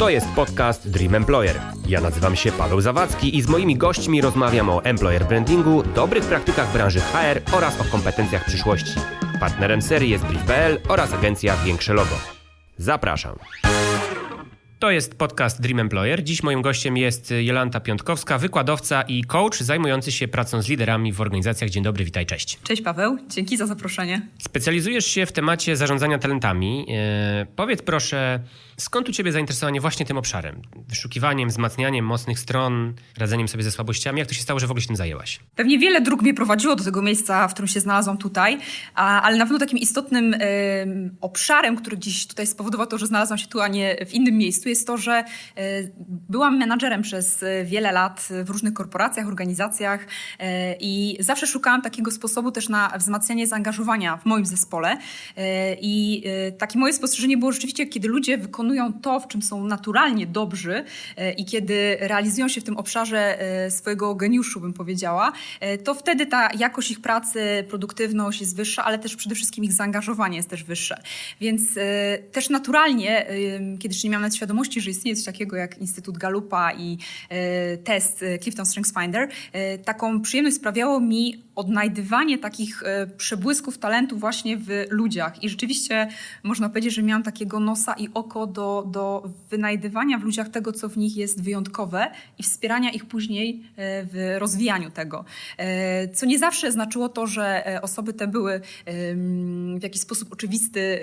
To jest podcast Dream Employer. Ja nazywam się Paweł Zawadzki i z moimi gośćmi rozmawiam o employer brandingu, dobrych praktykach branży HR oraz o kompetencjach przyszłości. Partnerem serii jest Brief.pl oraz agencja Większe Logo. Zapraszam. To jest podcast Dream Employer. Dziś moim gościem jest Jolanta Piątkowska, wykładowca i coach zajmujący się pracą z liderami w organizacjach. Dzień dobry, witaj, cześć. Cześć Paweł, dzięki za zaproszenie. Specjalizujesz się w temacie zarządzania talentami. E, powiedz proszę, skąd u Ciebie zainteresowanie właśnie tym obszarem? Wyszukiwaniem, wzmacnianiem mocnych stron, radzeniem sobie ze słabościami. Jak to się stało, że w ogóle się tym zajęłaś? Pewnie wiele dróg mnie prowadziło do tego miejsca, w którym się znalazłam tutaj, a, ale na pewno takim istotnym obszarem, który dziś tutaj spowodował to, że znalazłam się tu, a nie w innym miejscu, jest to, że e, byłam menadżerem przez e, wiele lat w różnych korporacjach, organizacjach e, i zawsze szukałam takiego sposobu też na wzmacnianie zaangażowania w moim zespole. I takie moje spostrzeżenie było rzeczywiście, kiedy ludzie wykonują to, w czym są naturalnie dobrzy i kiedy realizują się w tym obszarze swojego geniuszu, bym powiedziała, to wtedy ta jakość ich pracy, produktywność jest wyższa, ale też przede wszystkim ich zaangażowanie jest też wyższe. Więc też naturalnie, kiedy jeszcze nie miałam nawet świadomości, że istnieje coś takiego jak Instytut Galupa i e, test e, Clifton Strengths Finder, e, taką przyjemność sprawiało mi odnajdywanie takich przebłysków talentu właśnie w ludziach. I rzeczywiście można powiedzieć, że miałam takiego nosa i oko do, do wynajdywania w ludziach tego, co w nich jest wyjątkowe i wspierania ich później w rozwijaniu tego. Co nie zawsze znaczyło to, że osoby te były w jakiś sposób oczywisty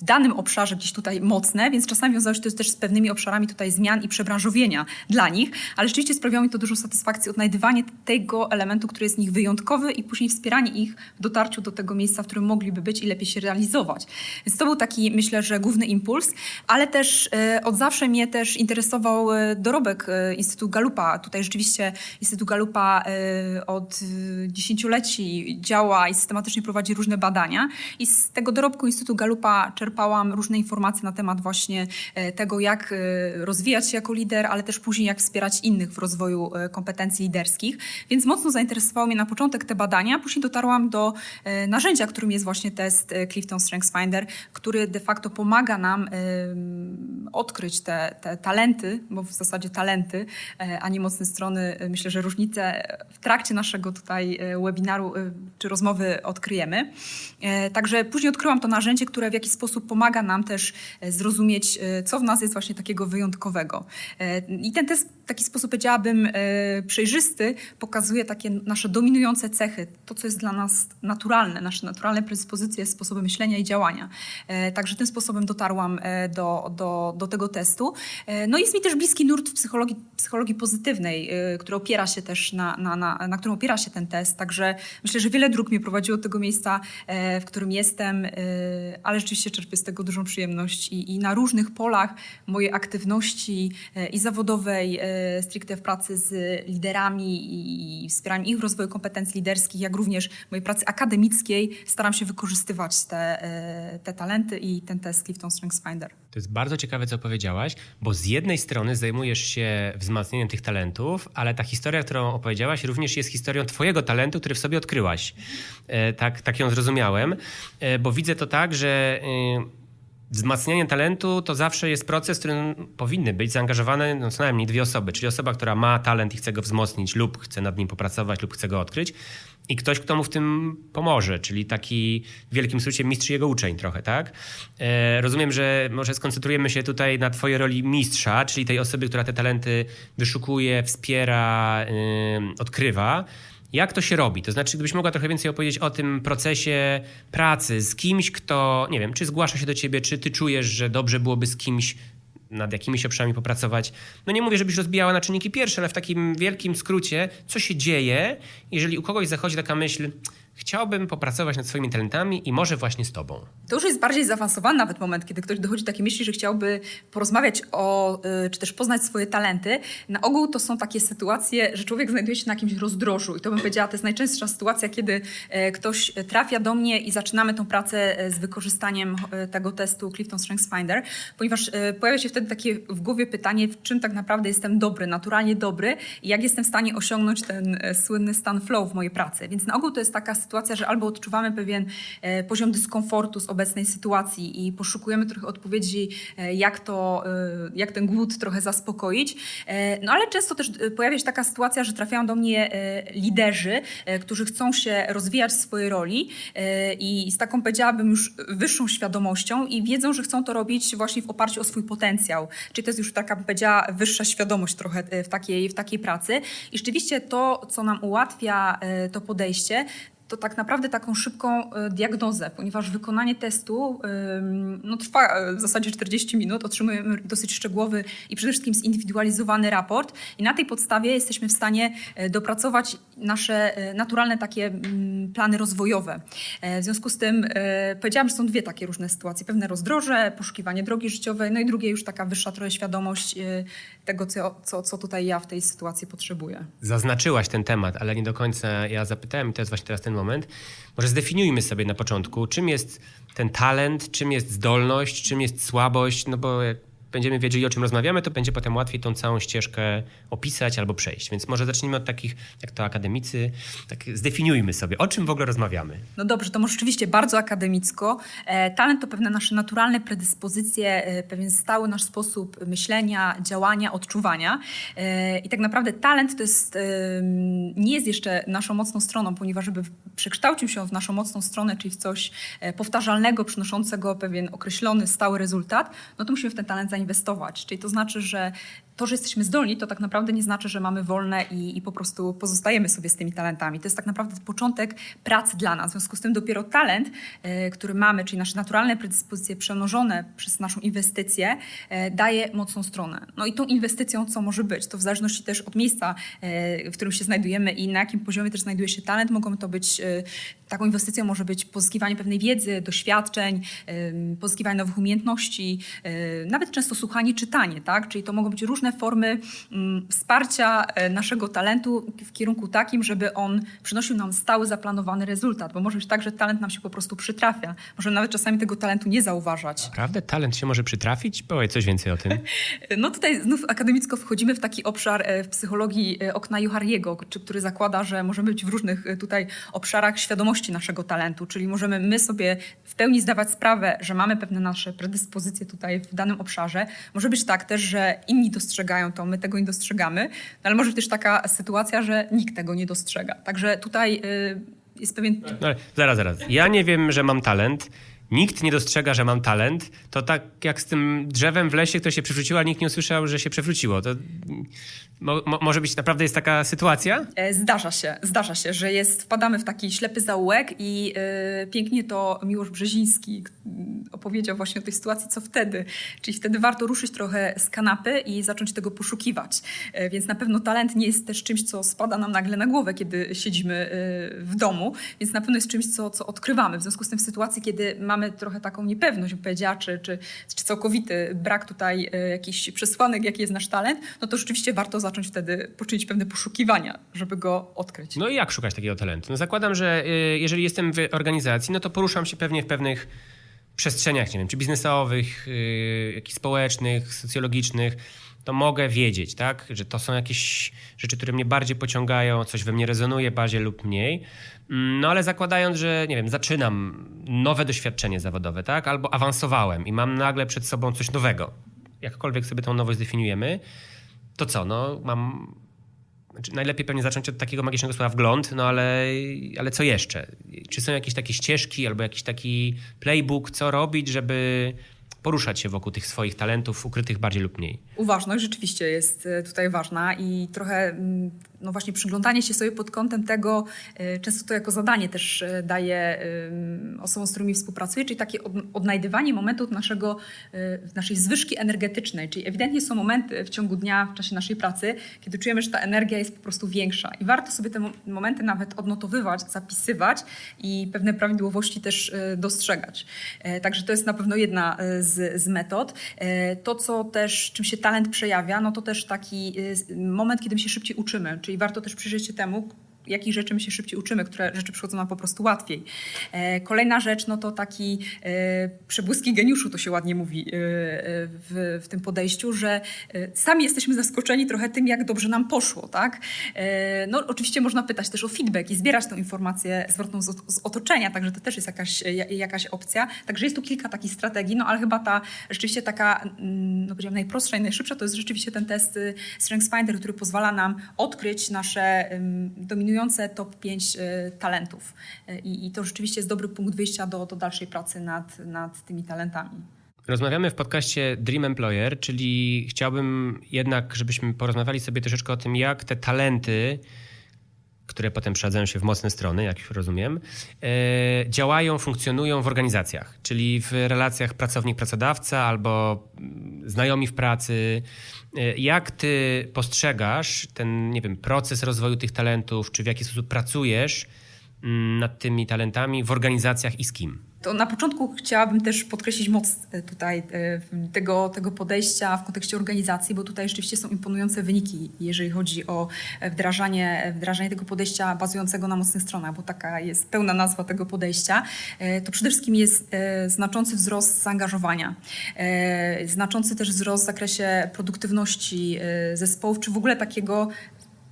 w danym obszarze gdzieś tutaj mocne, więc czasami wiązało się to też z pewnymi obszarami tutaj zmian i przebranżowienia dla nich, ale rzeczywiście sprawiało mi to dużą satysfakcję odnajdywanie tego elementu, który jest w nich wyjątkowy i później wspieranie ich w dotarciu do tego miejsca, w którym mogliby być i lepiej się realizować. Więc to był taki, myślę, że główny impuls, ale też e, od zawsze mnie też interesował e, dorobek e, Instytutu Galupa. Tutaj rzeczywiście Instytut Galupa e, od dziesięcioleci działa i systematycznie prowadzi różne badania i z tego dorobku Instytutu Galupa czerpałam różne informacje na temat właśnie e, tego, jak e, rozwijać się jako lider, ale też później jak wspierać innych w rozwoju e, kompetencji liderskich. Więc mocno zainteresowało mnie na początek te badania, później dotarłam do narzędzia, którym jest właśnie test Clifton Strengths Finder, który de facto pomaga nam odkryć te, te talenty, bo w zasadzie talenty, a nie mocne strony. Myślę, że różnice w trakcie naszego tutaj webinaru czy rozmowy odkryjemy. Także później odkryłam to narzędzie, które w jakiś sposób pomaga nam też e, zrozumieć, e, co w nas jest właśnie takiego wyjątkowego. E, I ten test taki sposób, powiedziałabym, e, przejrzysty, pokazuje takie nasze dominujące cechy, to, co jest dla nas naturalne, nasze naturalne predyspozycje, sposoby myślenia i działania. E, Także tym sposobem dotarłam e, do, do, do tego testu. No jest mi też bliski nurt w psychologii, psychologii pozytywnej, który opiera się też na, na, na, na którym opiera się ten test. Także myślę, że wiele dróg mnie prowadziło do tego miejsca, w którym jestem, ale rzeczywiście czerpię z tego dużą przyjemność i, i na różnych polach mojej aktywności i zawodowej, stricte w pracy z liderami i wspieraniem ich w rozwoju kompetencji liderskich, jak również mojej pracy akademickiej staram się wykorzystywać te, e, te talenty i ten test Clifton Strengths Finder. To jest bardzo ciekawe, co powiedziałaś, bo z jednej strony zajmujesz się wzmacnianiem tych talentów, ale ta historia, którą opowiedziałaś, również jest historią Twojego talentu, który w sobie odkryłaś. E, tak, tak ją zrozumiałem, e, bo widzę to tak, że. Wzmacnianie talentu to zawsze jest proces, w którym powinny być zaangażowane no, co najmniej dwie osoby. Czyli osoba, która ma talent i chce go wzmocnić, lub chce nad nim popracować, lub chce go odkryć, i ktoś, kto mu w tym pomoże, czyli taki w wielkim skrócie mistrz jego uczeń trochę, tak? E, rozumiem, że może skoncentrujemy się tutaj na twojej roli mistrza, czyli tej osoby, która te talenty wyszukuje, wspiera, odkrywa. Jak to się robi? To znaczy, gdybyś mogła trochę więcej opowiedzieć o tym procesie pracy z kimś, kto, nie wiem, czy zgłasza się do ciebie, czy ty czujesz, że dobrze byłoby z kimś nad jakimiś obszarami popracować. No nie mówię, żebyś rozbijała na czynniki pierwsze, ale w takim wielkim skrócie, co się dzieje, jeżeli u kogoś zachodzi taka myśl, chciałbym popracować nad swoimi talentami i może właśnie z tobą. To już jest bardziej zaawansowany nawet moment, kiedy ktoś dochodzi do takiej myśli, że chciałby porozmawiać o, y, czy też poznać swoje talenty. Na ogół to są takie sytuacje, że człowiek znajduje się na jakimś rozdrożu i to bym powiedziała, to jest najczęstsza sytuacja, kiedy e, ktoś trafia do mnie i zaczynamy tą pracę e, z wykorzystaniem e, tego testu Clifton Strengths Finder, ponieważ e, pojawia się wtedy takie w głowie pytanie, w czym tak naprawdę jestem dobry, naturalnie dobry i jak jestem w stanie osiągnąć ten e, słynny stan flow w mojej pracy. Więc na ogół to jest taka sytuacja, sytuacja, że albo odczuwamy pewien e, poziom dyskomfortu z obecnej sytuacji i poszukujemy trochę odpowiedzi, e, jak, to, e, jak ten głód trochę zaspokoić. No ale często też pojawia się taka sytuacja, że trafiają do mnie liderzy, którzy chcą się rozwijać w swojej roli i z taką powiedziałabym już wyższą świadomością i wiedzą, że chcą to robić właśnie w oparciu o swój potencjał. Czyli to jest już taka, bym powiedziała, wyższa świadomość trochę w takiej, w takiej pracy. I rzeczywiście to, co nam ułatwia to podejście, to tak naprawdę taką szybką e, diagnozę, ponieważ wykonanie testu no, trwa e, w zasadzie 40 minut, otrzymujemy dosyć szczegółowy i przede wszystkim zindywidualizowany raport i na tej podstawie jesteśmy w stanie e, dopracować nasze naturalne takie mm, plany rozwojowe. W związku z tym powiedziałam, że są dwie takie różne sytuacje. Pewne rozdroże, poszukiwanie drogi życiowej, no i drugie już taka wyższa trochę świadomość tego, co, co, co tutaj ja w tej sytuacji potrzebuję. Zaznaczyłaś ten temat, ale nie do końca ja zapytałem i to jest właśnie teraz ten moment. Może zdefiniujmy sobie na początku, czym jest ten talent, czym jest zdolność, czym jest słabość, no bo jak będziemy wiedzieli, o czym rozmawiamy, to będzie potem łatwiej tą całą ścieżkę opisać albo przejść. Więc może zacznijmy od takich, jak to akademicy, tak zdefiniujmy sobie, o czym w ogóle rozmawiamy. No dobrze, to może rzeczywiście bardzo akademicko. E, talent to pewne nasze naturalne predyspozycje, e, pewien stały nasz sposób myślenia, działania, odczuwania. E, I tak naprawdę talent to jest, nie jest jeszcze naszą mocną stroną, ponieważ żeby przekształcił się w naszą mocną stronę, czyli w coś powtarzalnego, przynoszącego pewien określony, stały rezultat, no to musimy w ten talent zainwestować. Czyli to znaczy, że to, że jesteśmy zdolni, to tak naprawdę nie znaczy, że mamy wolne i, i po prostu pozostajemy sobie z tymi talentami. To jest tak naprawdę początek pracy dla nas. W związku z tym dopiero talent, e, który mamy, czyli nasze naturalne predyspozycje przemnożone przez naszą inwestycję, e, daje mocną stronę. No i tą inwestycją co może być? To w zależności też od miejsca, e, w którym się znajdujemy i na jakim poziomie też znajduje się talent, mogą to być, taką inwestycją może być pozyskiwanie pewnej wiedzy, doświadczeń, pozyskiwanie nowych umiejętności, nawet często słuchanie, czytanie, tak? Czyli to mogą być różne formy mm, wsparcia e, naszego talentu w kierunku takim, żeby on przynosił nam stały, zaplanowany rezultat, bo może być tak, że talent nam się po prostu przytrafia. Możemy nawet czasami tego talentu nie zauważać. Prawda? Talent się może przytrafić? Powiedz coś więcej o tym. No tutaj znów akademicko wchodzimy w taki obszar e, w psychologii e, okna Johariego, czy- który zakłada, że możemy być w różnych tutaj obszarach świadomości naszego talentu, czyli możemy my sobie w pełni zdawać sprawę, że mamy pewne nasze predyspozycje tutaj w danym obszarze. Może być tak też, że inni dostrzegają to, my tego nie dostrzegamy, no ale może też taka sytuacja, że nikt tego nie dostrzega. Także tutaj e, jest pewien No ale zaraz, zaraz. Ja nie wiem, że mam talent. Nikt nie dostrzega, że mam talent. To tak jak z tym drzewem w lesie, które się przewróciło, a nikt nie usłyszał, że się przewróciło. To mo, mo, może być naprawdę jest taka sytuacja? E, Zdarza się, zdarza się, że jest, wpadamy w taki ślepy zaułek i e, pięknie to Miłosz Brzeziński k- m, opowiedział właśnie o tej sytuacji, co wtedy. Czyli wtedy warto ruszyć trochę z kanapy i zacząć tego poszukiwać. E, więc na pewno talent nie jest też czymś, co spada nam nagle na głowę, kiedy siedzimy e, w domu, więc na pewno jest czymś, co, co odkrywamy. W związku z tym w sytuacji, kiedy mamy trochę taką niepewność, bym powiedziała, czy, czy, czy całkowity brak tutaj e, jakichś przesłanek, jaki jest nasz talent, no to rzeczywiście warto zacząć wtedy poczynić pewne poszukiwania, żeby go odkryć. No i jak szukać takiego talentu? No zakładam, że y, jeżeli jestem w organizacji, no to poruszam się pewnie w pewnych przestrzeniach, nie wiem, czy biznesowych, y, jakichś społecznych, socjologicznych, to mogę wiedzieć, tak, że to są jakieś rzeczy, które mnie bardziej pociągają, coś we mnie rezonuje bardziej lub mniej. Mm, No ale zakładając, że nie wiem, zaczynam nowe doświadczenie zawodowe, tak, albo awansowałem i mam nagle przed sobą coś nowego, jakkolwiek sobie tą nowość zdefiniujemy, to co, no mam znaczy, najlepiej pewnie zacząć od takiego magicznego słowa wgląd, no ale, ale co jeszcze? Czy są jakieś takie ścieżki albo jakiś taki playbook, co robić, żeby poruszać się wokół tych swoich talentów ukrytych bardziej lub mniej? Uważność rzeczywiście jest e, tutaj ważna i trochę mm, no właśnie przyglądanie się sobie pod kątem tego, e, często to jako zadanie też e, daje osobom, z którymi współpracuję, czyli takie od- odnajdywanie momentów naszego, e, naszej zwyżki energetycznej, czyli ewidentnie są momenty w ciągu dnia, w czasie naszej pracy, kiedy czujemy, że ta energia jest po prostu większa i warto sobie te mo- momenty nawet odnotowywać, zapisywać i pewne prawidłowości też dostrzegać. Także to jest na pewno jedna z, z metod. To, co też, czym się talent przejawia, no to też taki moment, kiedy my się szybciej uczymy, czyli warto też przyjrzeć się temu, jakich rzeczy my się szybciej uczymy, które rzeczy przychodzą nam po prostu łatwiej. E, Kolejna rzecz, no to taki e, przebłyski geniuszu, to się ładnie mówi e, w, w tym podejściu, że sami jesteśmy zaskoczeni trochę tym, jak dobrze nam poszło, tak? No oczywiście można pytać też o feedback i zbierać tę informację zwrotną z, otoczenia, także to też jest jakaś, ja- jakaś opcja. Także jest tu kilka takich strategii, no ale chyba ta rzeczywiście taka, mm, no powiedziałam, najprostsza i najszybsza to jest rzeczywiście ten test y, StrengthsFinder, który pozwala nam odkryć nasze ym, dominujące top 5 y, talentów. Y, I, I to rzeczywiście jest dobry punkt wyjścia do, do dalszej pracy nad, nad tymi talentami. Rozmawiamy w podcaście Dream Employer, czyli chciałbym jednak, żebyśmy porozmawiali sobie troszeczkę o tym, jak te talenty, które potem przeradzają się w mocne strony, jak już rozumiem, e, działają, funkcjonują w organizacjach, czyli w relacjach pracownik-pracodawca albo znajomi w pracy. E, Jak ty postrzegasz ten, nie wiem, proces rozwoju tych talentów, czy w jaki sposób pracujesz mm, nad tymi talentami w organizacjach i z kim? To na początku chciałabym też podkreślić moc e, tutaj e, tego, tego podejścia w kontekście organizacji, bo tutaj rzeczywiście są imponujące wyniki, jeżeli chodzi o e, wdrażanie, wdrażanie tego podejścia bazującego na mocnych stronach, bo taka jest pełna nazwa tego podejścia. To przede wszystkim jest znaczący wzrost zaangażowania, znaczący też wzrost w zakresie produktywności zespołów, czy w ogóle takiego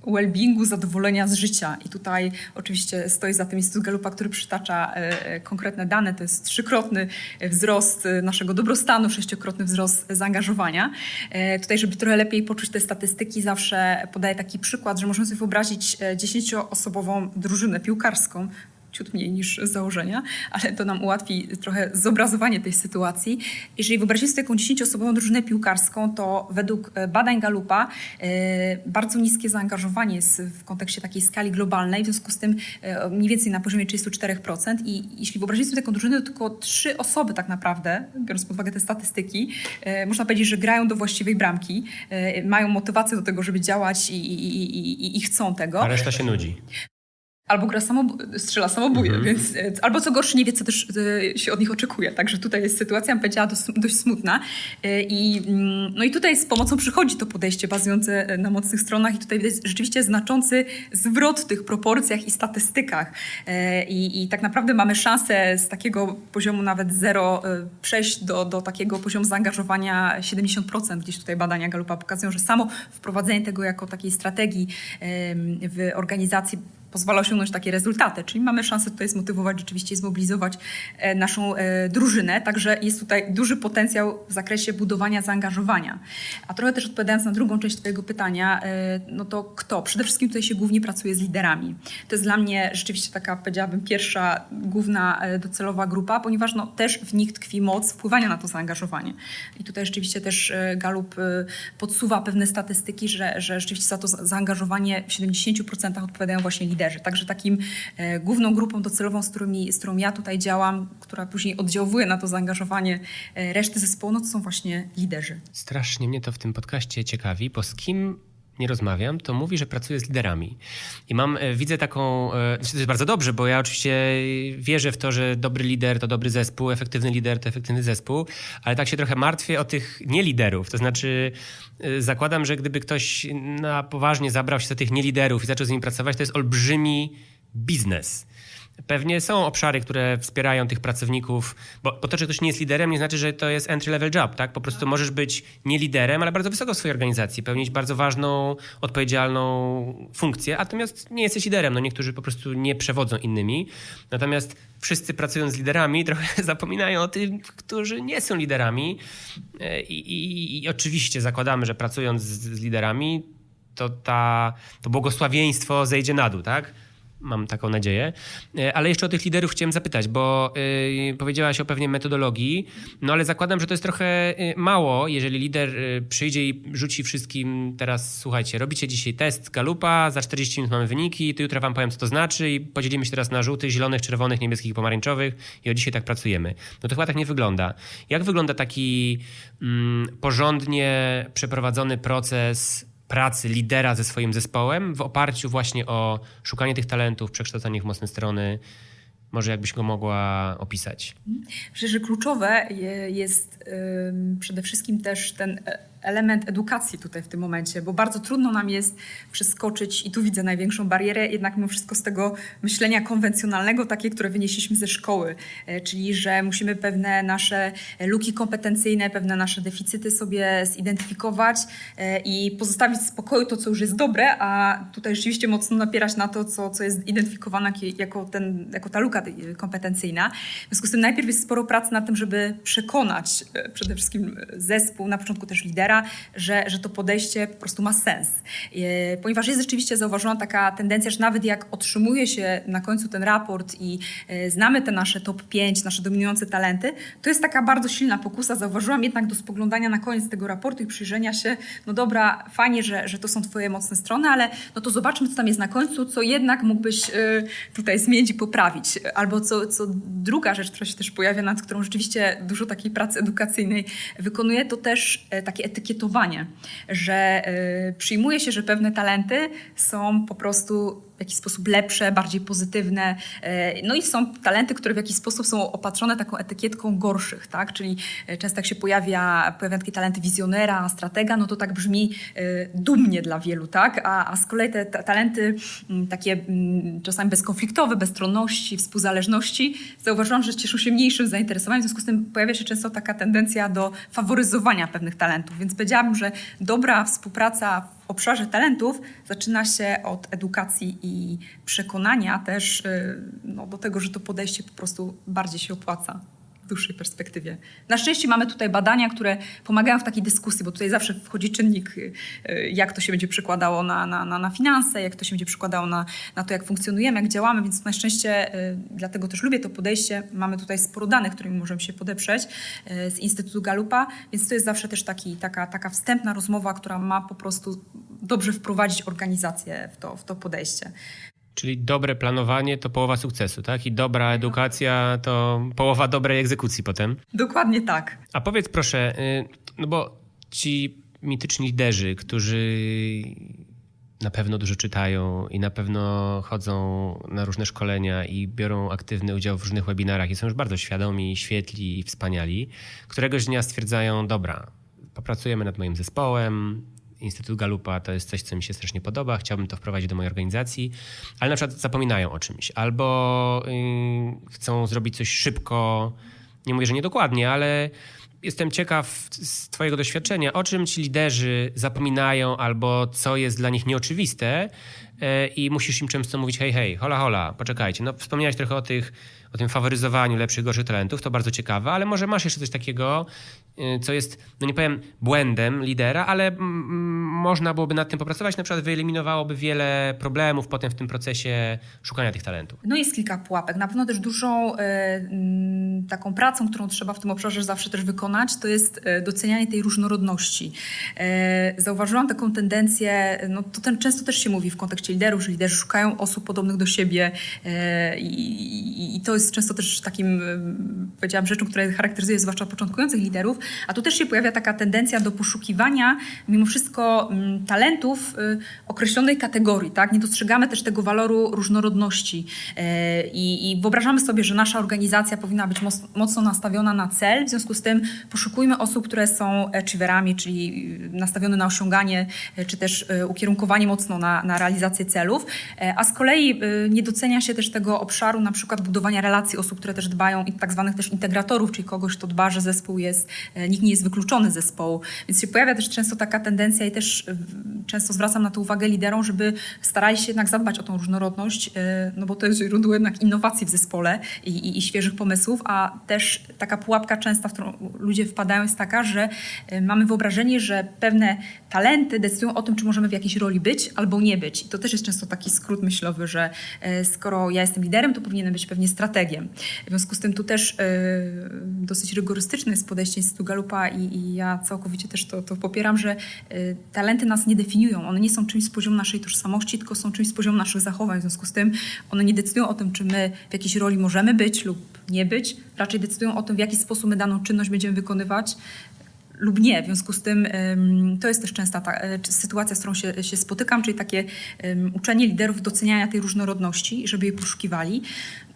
well-beingu, zadowolenia z życia. I tutaj oczywiście stoi za tym Instytut Galupa, który przytacza e, e, konkretne dane. To jest trzykrotny wzrost e, naszego dobrostanu, sześciokrotny wzrost zaangażowania. Tutaj, żeby trochę lepiej poczuć te statystyki, zawsze podaję taki przykład, że możemy sobie wyobrazić dziesięcioosobową drużynę piłkarską, ciut mniej niż założenia, ale to nam ułatwi trochę zobrazowanie tej sytuacji. Jeżeli wyobrazimy sobie taką 10-osobową drużynę piłkarską, to według e, badań Galupa e, bardzo niskie zaangażowanie jest w kontekście takiej skali globalnej, w związku z tym e, mniej więcej na poziomie 34% i jeśli wyobrazimy sobie taką drużynę, to tylko trzy osoby tak naprawdę, biorąc pod uwagę te statystyki, można powiedzieć, że grają do właściwej bramki, mają motywację do tego, żeby działać i, i, i, i chcą tego A reszta się nudzi. Albo gra samob- strzela samobóje, Mhm. więc e, albo co gorsze nie wie, co też e, się od nich oczekuje. Także tutaj jest sytuacja, bym powiedziała, dość, dość smutna. E, I, mm, no i tutaj z pomocą przychodzi to podejście bazujące na mocnych stronach i tutaj widać rzeczywiście znaczący zwrot w tych proporcjach i statystykach. I, i tak naprawdę mamy szansę z takiego poziomu nawet zero przejść do, do takiego poziomu zaangażowania 70%. Gdzieś tutaj badania Galupa pokazują, że samo wprowadzenie tego jako takiej strategii w organizacji pozwala osiągnąć takie rezultaty. Czyli mamy szansę tutaj zmotywować, rzeczywiście zmobilizować e, naszą e, drużynę. Także jest tutaj duży potencjał w zakresie budowania zaangażowania. A trochę też odpowiadając na drugą część Twojego pytania, e, no to kto? Przede wszystkim tutaj się głównie pracuje z liderami. To jest dla mnie rzeczywiście taka, powiedziałabym, pierwsza główna docelowa grupa, ponieważ no, też w nich tkwi moc wpływania na to zaangażowanie. I tutaj rzeczywiście też Galup podsuwa pewne statystyki, że, że rzeczywiście za to za- zaangażowanie w 70% odpowiadają właśnie liderzy. Także takim e, główną grupą docelową, z, którymi, z którą ja tutaj działam, która później oddziałuje na to zaangażowanie e, reszty zespołu, no to są właśnie liderzy. Strasznie mnie to w tym podcaście ciekawi, bo z kim nie rozmawiam, to mówi, że pracuje z liderami. I mam, e, widzę taką, e, znaczy to jest bardzo dobrze, bo ja oczywiście wierzę w to, że dobry lider to dobry zespół, efektywny lider to efektywny zespół, ale tak się trochę martwię o tych nieliderów. To znaczy e, zakładam, że gdyby ktoś na poważnie zabrał się za tych nieliderów i zaczął z nimi pracować, to jest olbrzymi biznes. Pewnie są obszary, które wspierają tych pracowników, bo, bo to, że ktoś nie jest liderem, nie znaczy, że to jest entry level job, tak? Po prostu możesz być nie liderem, ale bardzo wysoko w swojej organizacji, pełnić bardzo ważną, odpowiedzialną funkcję, natomiast nie jesteś liderem. No niektórzy po prostu nie przewodzą innymi. Natomiast wszyscy pracując z liderami trochę zapominają o tych, którzy nie są liderami. E, I, i, i oczywiście zakładamy, że pracując z, z liderami, to ta, to błogosławieństwo zejdzie na dół, tak? Mam taką nadzieję. E, Ale jeszcze o tych liderów chciałem zapytać, bo y, powiedziałaś o pewnej metodologii, no ale zakładam, że to jest trochę y, mało, jeżeli lider przyjdzie i rzuci wszystkim teraz, słuchajcie, robicie dzisiaj test Galupa, za 40 minut mamy wyniki, to jutro wam powiem, co to znaczy i podzielimy się teraz na żółtych, zielonych, czerwonych, niebieskich, pomarańczowych i od dzisiaj tak pracujemy. No to chyba tak nie wygląda. Jak wygląda taki mm, porządnie przeprowadzony proces pracy lidera ze swoim zespołem w oparciu właśnie o szukanie tych talentów, przekształcanie ich w mocne strony. Może jakbyś go mogła opisać? Myślę, że kluczowe je- jest przede wszystkim też ten e, element edukacji tutaj w tym momencie, bo bardzo trudno nam jest przeskoczyć i tu widzę największą barierę, jednak mimo wszystko z tego myślenia konwencjonalnego, takie, które wynieśliśmy ze szkoły, e, czyli że musimy pewne nasze luki kompetencyjne, pewne nasze deficyty sobie zidentyfikować e, i pozostawić w spokoju to, co już jest dobre, a tutaj rzeczywiście mocno napierać na to, co, co jest identyfikowane jako, ten, jako ta luka kompetencyjna. W związku z tym najpierw jest sporo pracy nad tym, żeby przekonać e, przede wszystkim zespół, na początku też że, że to podejście po prostu ma sens. E, ponieważ jest rzeczywiście zauważona taka tendencja, że nawet jak otrzymuje się na końcu ten raport i e, znamy te nasze top 5, nasze dominujące talenty, to jest taka bardzo silna pokusa. Zauważyłam jednak do spoglądania na koniec tego raportu i przyjrzenia się, no dobra, fajnie, że, że to są twoje mocne strony, ale no to zobaczmy, co tam jest na końcu, co jednak mógłbyś tutaj zmienić i poprawić. Albo co, co druga rzecz, która się też pojawia, nad którą rzeczywiście dużo takiej pracy edukacyjnej wykonuje, to też e, takie etykietowanie, że e, przyjmuje się, że pewne talenty są po prostu w jakiś sposób lepsze, bardziej pozytywne. E, no i są talenty, które w jakiś sposób są opatrzone taką etykietką gorszych, tak? Czyli e, często jak się pojawia, pojawia takie talenty wizjonera, stratega, no to tak brzmi e, dumnie dla wielu, tak? A, a z kolei te talenty takie czasami bezkonfliktowe, bezstronności, współzależności, zauważyłam, że cieszą się mniejszym zainteresowaniem, w związku z tym pojawia się często taka tendencja do faworyzowania pewnych talentów. Więc powiedziałabym, że dobra współpraca obszarze talentów zaczyna się od edukacji i przekonania też y, no, do tego, że to podejście po prostu bardziej się opłaca dłuższej perspektywie. Na szczęście mamy tutaj badania, które pomagają w takiej dyskusji, bo tutaj zawsze wchodzi czynnik, y, y, jak to się będzie przekładało na, na, na, na finanse, jak to się będzie przekładało na, na to, jak funkcjonujemy, jak działamy, więc na szczęście y, dlatego też lubię to podejście. Mamy tutaj sporo danych, którymi możemy się podeprzeć z Instytutu Galupa, więc to jest zawsze też taki, taka, taka wstępna rozmowa, która ma po prostu dobrze wprowadzić organizację w to, w to podejście. Czyli dobre planowanie to połowa sukcesu, tak? I dobra edukacja to połowa dobrej egzekucji potem. Dokładnie tak. A powiedz proszę, y, no bo ci mityczni liderzy, którzy na pewno dużo czytają i na pewno chodzą na różne szkolenia i biorą aktywny udział w różnych webinarach i są już bardzo świadomi, świetli i wspaniali, któregoś dnia stwierdzają, dobra, popracujemy nad moim zespołem, Instytut Galupa to jest coś, co mi się strasznie podoba, chciałbym to wprowadzić do mojej organizacji, ale na przykład zapominają o czymś albo yy, chcą zrobić coś szybko, nie mówię, że niedokładnie, ale jestem ciekaw z Twojego doświadczenia, o czym ci liderzy zapominają albo co jest dla nich nieoczywiste i musisz im często mówić, hej, hej, hola, hola, poczekajcie. No, wspomniałeś trochę o tych o tym faworyzowaniu lepszych, gorszych talentów, to bardzo ciekawe, ale może masz jeszcze coś takiego, y, co jest, no nie powiem błędem lidera, ale można byłoby nad tym popracować, na przykład wyeliminowałoby wiele problemów potem w tym procesie szukania tych talentów. No jest kilka pułapek. Na pewno też dużą y, taką pracą, którą trzeba w tym obszarze zawsze też wykonać, to jest y, docenianie tej różnorodności. Zauważyłam taką tendencję, no to ten często też się mówi w kontekście liderów, że liderzy szukają osób podobnych do siebie i, i to jest często też takim, powiedziałam, rzeczą, która charakteryzuje zwłaszcza początkujących liderów, a tu też się pojawia taka tendencja do poszukiwania mimo wszystko talentów y, określonej kategorii, tak? Nie dostrzegamy też tego waloru różnorodności. E, i, i wyobrażamy sobie, że nasza organizacja powinna być mocno nastawiona na cel, w związku z tym poszukujmy osób, które są achieverami, czyli nastawione na osiąganie, e, czy też e, ukierunkowanie mocno na, na realizację celów, a z kolei nie docenia się też tego obszaru na przykład budowania relacji osób, które też dbają i tak zwanych też integratorów, czyli kogoś, kto dba, że zespół jest, e, nikt nie jest wykluczony z zespołu. Więc się pojawia też często taka tendencja i też e, często zwracam na to uwagę liderom, żeby starali się jednak zadbać o tą różnorodność, e, no bo to jest źródło jednak innowacji w zespole i, i, i świeżych pomysłów, a też taka pułapka częsta, w którą ludzie wpadają jest taka, że mamy wyobrażenie, że pewne talenty decydują o tym, czy możemy w jakiejś roli być albo nie być. I to też jest często taki skrót myślowy, że skoro ja jestem liderem, to powinienem być pewnie strategiem. W związku z tym tu też y, dosyć rygorystyczne jest podejście Instytutu Galupa i, i ja całkowicie też to, to popieram, że y, talenty nas nie definiują. One nie są czymś z poziomu naszej tożsamości, tylko są czymś z poziomu naszych zachowań. W związku z tym one nie decydują o tym, czy my w jakiejś roli możemy być lub nie być. Raczej decydują o tym, w jaki sposób my daną czynność będziemy wykonywać lub nie. W związku z tym ym, to jest też częsta ta, y, sytuacja, z którą się, się spotykam, czyli takie uczenie liderów doceniania tej różnorodności, żeby jej poszukiwali.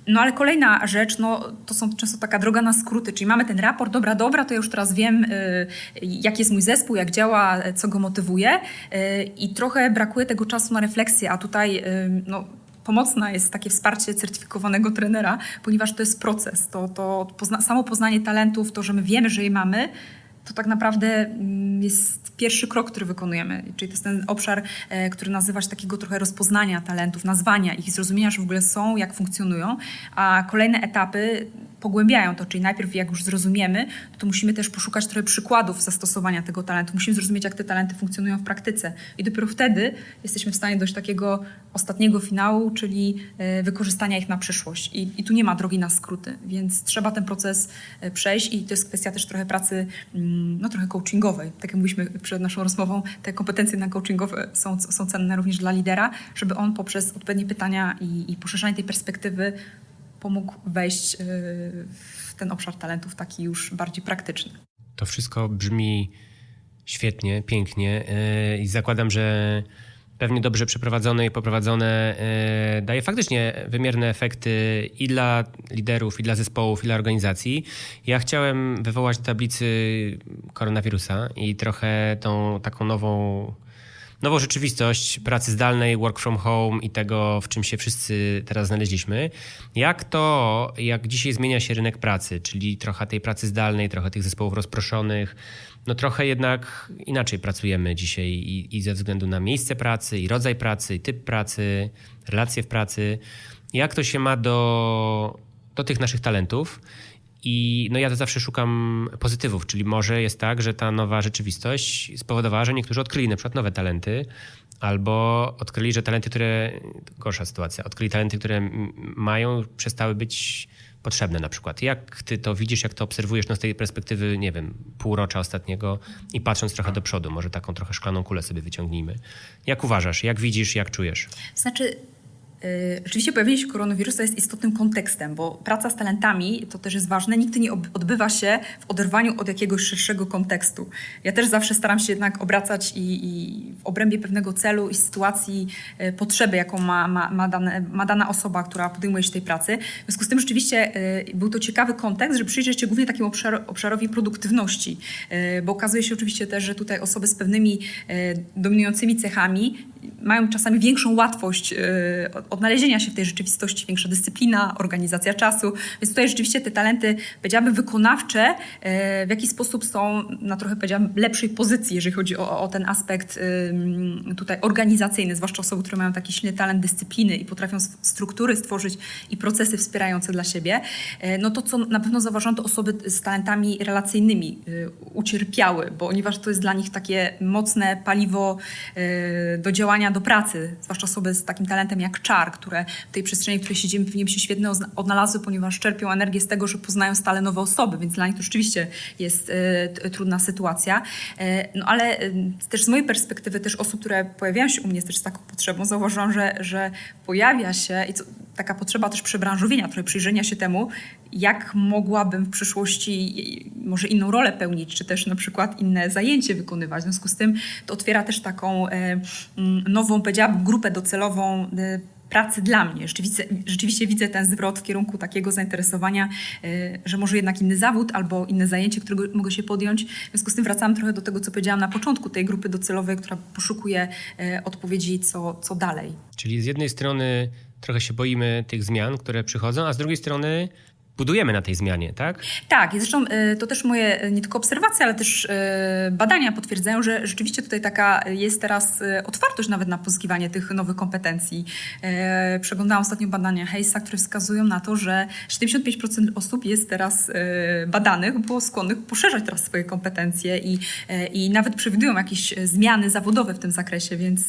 No ale kolejna rzecz, no, to są często taka droga na skróty, czyli mamy ten raport, dobra, dobra, to ja już teraz wiem, y, jaki jest mój zespół, jak działa, co go motywuje y, i trochę brakuje tego czasu na refleksję, a tutaj y, no, pomocne jest takie wsparcie certyfikowanego trenera, ponieważ to jest proces, to, to pozna samo poznanie talentów, to, że my wiemy, że je mamy, to tak naprawdę mm, jest pierwszy krok, który wykonujemy. Czyli to jest ten obszar, e, który nazywa się takiego trochę rozpoznania talentów, nazwania ich, zrozumienia, że w ogóle są, jak funkcjonują, a kolejne etapy pogłębiają to, czyli najpierw jak już zrozumiemy, to musimy też poszukać trochę przykładów zastosowania tego talentu. Musimy zrozumieć, jak te talenty funkcjonują w praktyce. I dopiero wtedy jesteśmy w stanie dojść do takiego ostatniego finału, czyli e, wykorzystania ich na przyszłość. I, I, tu nie ma drogi na skróty, więc trzeba ten proces e, przejść i to jest kwestia też trochę pracy, mm, no trochę coachingowej. Tak jak mówiliśmy przed naszą rozmową, te kompetencje na coachingowe są, są cenne również dla lidera, żeby on poprzez odpowiednie pytania i, i poszerzanie tej perspektywy pomógł wejść y, w ten obszar talentów taki już bardziej praktyczny. To wszystko brzmi świetnie, pięknie y, i zakładam, że pewnie dobrze przeprowadzone i poprowadzone y, daje faktycznie wymierne efekty i dla liderów, i dla zespołów, i dla organizacji. Ja chciałem wywołać tablicy koronawirusa i trochę tą taką nową nową rzeczywistość pracy zdalnej, work from home i tego, w czym się wszyscy teraz znaleźliśmy. Jak to, jak dzisiaj zmienia się rynek pracy, czyli trochę tej pracy zdalnej, trochę tych zespołów rozproszonych, no trochę jednak inaczej pracujemy dzisiaj i, i ze względu na miejsce pracy, i rodzaj pracy, i typ pracy, relacje w pracy. Jak to się ma do, do tych naszych talentów? I no ja to zawsze szukam pozytywów, czyli może jest tak, że ta nowa rzeczywistość spowodowała, że niektórzy odkryli na przykład nowe talenty, albo odkryli, że talenty, które, gorsza sytuacja, odkryli talenty, które mają, przestały być potrzebne na przykład. Jak ty to widzisz, jak to obserwujesz no z tej perspektywy, nie wiem, półrocza ostatniego i patrząc trochę do przodu, może taką trochę szklaną kulę sobie wyciągnijmy. Jak uważasz, jak widzisz, jak czujesz? Znaczy, rzeczywiście pojawienie się koronawirusa jest istotnym kontekstem, bo praca z talentami, to też jest ważne, nigdy nie odbywa się w oderwaniu od jakiegoś szerszego kontekstu. Ja też zawsze staram się jednak obracać i, i w obrębie pewnego celu i sytuacji y, potrzeby, jaką ma, ma, ma, dane, ma dana osoba, która podejmuje się tej pracy. W związku z tym rzeczywiście y, był to ciekawy kontekst, żeby przyjrzeć się głównie takiemu obszar, obszarowi produktywności, bo okazuje się oczywiście też, że tutaj osoby z pewnymi dominującymi cechami mają czasami większą łatwość odnalezienia się w tej rzeczywistości, większa dyscyplina, organizacja czasu. Więc tutaj rzeczywiście te talenty, powiedziałabym, wykonawcze e, w jakiś sposób są na trochę, powiedziałabym, lepszej pozycji, jeżeli chodzi o, o ten aspekt tutaj organizacyjny, zwłaszcza osoby, które mają taki silny talent dyscypliny i potrafią struktury stworzyć i procesy wspierające dla siebie. E, no to, co na pewno zauważam, to osoby z talentami relacyjnymi e, ucierpiały, ponieważ to jest dla nich takie mocne paliwo do działania, do pracy, zwłaszcza osoby z takim talentem jak czar, które w tej przestrzeni, w której siedzimy, pewnie się świetnie odnalazły, ponieważ czerpią energię z tego, że poznają stale nowe osoby, więc dla nich to rzeczywiście jest y, trudna sytuacja. Y, no ale y, też z mojej perspektywy, też osób, które pojawiają się u mnie też z taką potrzebą, zauważyłam, że, że pojawia się i co, taka potrzeba też przebranżowienia, trochę przyjrzenia się temu, jak mogłabym w przyszłości może inną rolę pełnić, czy też na przykład inne zajęcie wykonywać. W związku z tym to otwiera też taką nową, powiedziałabym, grupę docelową pracy dla mnie. Rzeczywiście, rzeczywiście widzę ten zwrot w kierunku takiego zainteresowania, e, że może jednak inny zawód albo inne zajęcie, którego mogę się podjąć. W związku z tym wracam trochę do tego, co powiedziałam na początku tej grupy docelowej, która poszukuje e, odpowiedzi, co, co dalej. Czyli z jednej strony trochę się boimy tych zmian, które przychodzą, a z drugiej strony budujemy na tej zmianie, tak? Tak, i zresztą y, to też moje y, nie tylko obserwacje, ale też y, badania potwierdzają, że rzeczywiście tutaj taka jest teraz otwartość nawet na pozyskiwanie tych nowych kompetencji. Przeglądałam ostatnio badania Hayesa, które wskazują na to, że 75% osób jest teraz badanych, było skłonnych poszerzać teraz swoje kompetencje i, i nawet przewidują jakieś zmiany zawodowe w tym zakresie, więc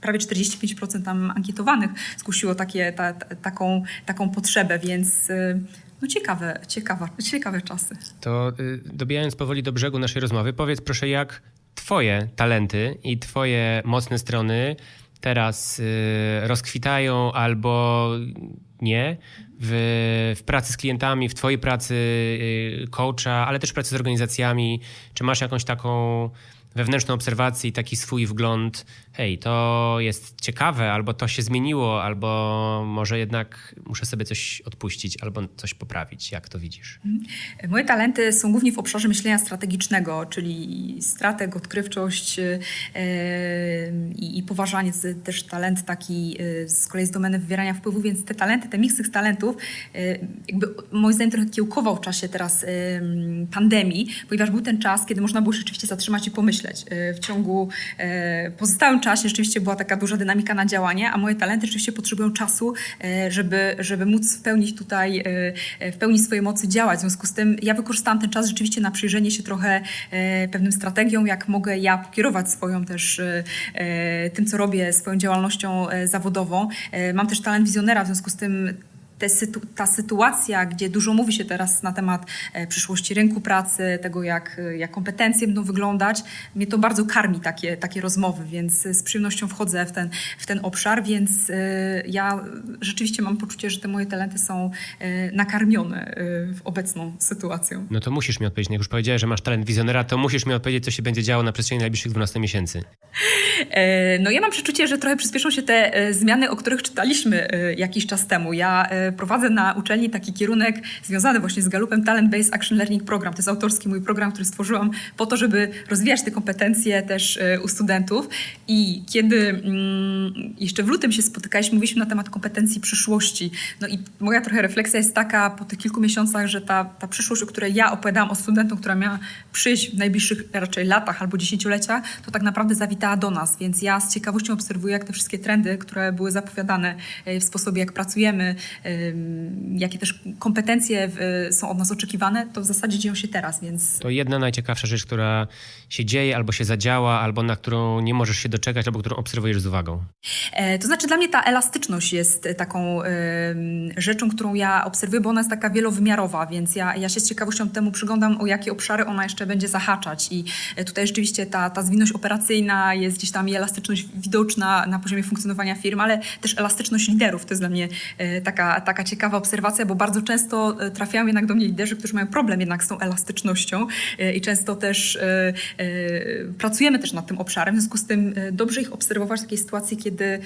prawie 45% tam ankietowanych zgłosiło takie, ta, ta, taką, taką potrzebę, więc y, no ciekawe, ciekawe, ciekawe czasy. To y, dobijając powoli do brzegu naszej rozmowy, powiedz proszę, jak twoje talenty i twoje mocne strony teraz y, rozkwitają albo nie w, w pracy z klientami, w twojej pracy coacha, ale też pracy z organizacjami? Czy masz jakąś taką wewnętrzną obserwację i taki swój wgląd, hej, to jest ciekawe, albo to się zmieniło, albo może jednak muszę sobie coś odpuścić, albo coś poprawić. Jak to widzisz? Moje talenty są głównie w obszarze myślenia strategicznego, czyli strateg, odkrywczość yy, i, poważanie. Też talent taki yy, z kolei z domeny wywierania wpływu, więc te talenty, te miks tych talentów yy, jakby moim zdaniem trochę kiełkował w czasie teraz pandemii, ponieważ był ten czas, kiedy można było rzeczywiście zatrzymać i pomyśleć. W ciągu pozostałym czasie rzeczywiście była taka duża dynamika na działanie, a moje talenty rzeczywiście potrzebują czasu, yy, żeby, żeby móc w pełni tutaj, yy, w pełni swojej mocy działać. W związku z tym ja wykorzystałam ten czas rzeczywiście na przyjrzenie się trochę pewnym strategią, jak mogę ja pokierować swoją też tym, co robię, swoją działalnością zawodową. Mam też talent wizjonera, w związku z tym sytu, ta sytuacja, gdzie dużo mówi się teraz na temat e, przyszłości rynku pracy, tego jak, e, jak kompetencje będą wyglądać, mnie to bardzo karmi takie, takie rozmowy, więc z przyjemnością wchodzę w ten, w ten obszar, więc e, ja rzeczywiście mam poczucie, że te moje talenty są e, nakarmione e, w obecną sytuacją. No to musisz mi odpowiedzieć. Jak już powiedziałeś, że masz talent wizjonera, to musisz mi odpowiedzieć, co się będzie działo na przestrzeni najbliższych 12 miesięcy. E, No ja mam przeczucie, że trochę przyspieszą się te e, zmiany, o których czytaliśmy e, jakiś czas temu. Ja e, prowadzę na uczelni taki kierunek związany właśnie z Galupem Talent Based Action Learning Program. To jest autorski mój program, który stworzyłam po to, żeby rozwijać te kompetencje też e, u studentów. I kiedy mm, jeszcze w lutym się spotykaliśmy, mówiliśmy na temat kompetencji przyszłości. No i moja trochę refleksja jest taka po tych kilku miesiącach, że ta, ta przyszłość, o której ja opowiadałam o studentom, która miała przyjść w najbliższych raczej latach albo dziesięcioleciach, to tak naprawdę zawitała do nas. Więc ja z ciekawością obserwuję, jak te wszystkie trendy, które były zapowiadane e, w sposobie, jak pracujemy, em, jakie też kompetencje są od nas oczekiwane, to w zasadzie dzieją się teraz, więc To jedna najciekawsza rzecz, która się dzieje, albo się zadziała, albo na którą nie możesz się doczekać, albo którą obserwujesz z uwagą. E, To znaczy dla mnie ta elastyczność jest taką rzeczą, którą ja obserwuję, bo ona jest taka wielowymiarowa, więc ja, ja się z ciekawością temu przyglądam, o jakie obszary ona jeszcze będzie zahaczać. I e, tutaj rzeczywiście ta, ta zwinność operacyjna jest gdzieś tam i elastyczność widoczna na poziomie funkcjonowania firm, ale też elastyczność liderów. To jest dla mnie e, taka, taka ciekawa obserwacja, bo bardzo często e, trafiają jednak do mnie liderzy, którzy mają problem jednak z tą elastycznością e, i często też e, pracujemy też nad tym obszarem. W związku z tym dobrze ich obserwować w takiej sytuacji, kiedy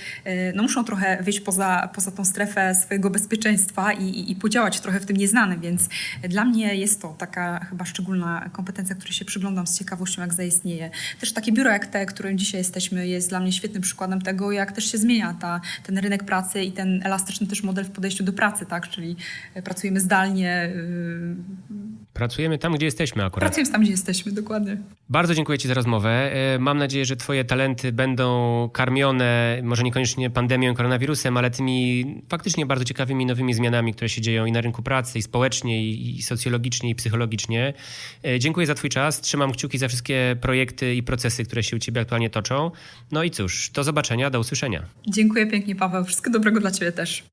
no, muszą trochę wyjść poza, poza tą strefę swojego bezpieczeństwa i, i, i podziałać trochę w tym nieznanym, więc dla mnie jest to taka chyba szczególna kompetencja, której się przyglądam z ciekawością, jak zaistnieje. Też takie biuro jak te, którym dzisiaj jesteśmy, jest dla mnie świetnym przykładem tego, jak też się zmienia ta, ten rynek pracy i ten elastyczny też model w podejściu do pracy, tak? Czyli e, pracujemy zdalnie, yy, Pracujemy tam, gdzie jesteśmy akurat. pracujemy tam, gdzie jesteśmy, dokładnie. Bardzo dziękuję Ci za rozmowę. E, Mam nadzieję, że Twoje talenty będą karmione, może niekoniecznie pandemią i koronawirusem, ale tymi faktycznie bardzo ciekawymi nowymi zmianami, które się dzieją i na rynku pracy, i społecznie, i socjologicznie, i psychologicznie. E, Dziękuję za Twój czas. Trzymam kciuki za wszystkie projekty i procesy, które się u Ciebie aktualnie toczą. No i cóż, do zobaczenia, do usłyszenia. Dziękuję pięknie, Paweł. Wszystkiego dobrego dla Ciebie też.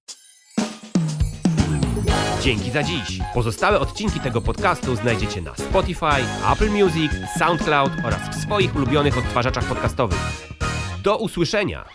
Dzięki za dziś. Pozostałe odcinki tego podcastu znajdziecie na Spotify, Apple Music, SoundCloud oraz w swoich ulubionych odtwarzaczach podcastowych. Do usłyszenia!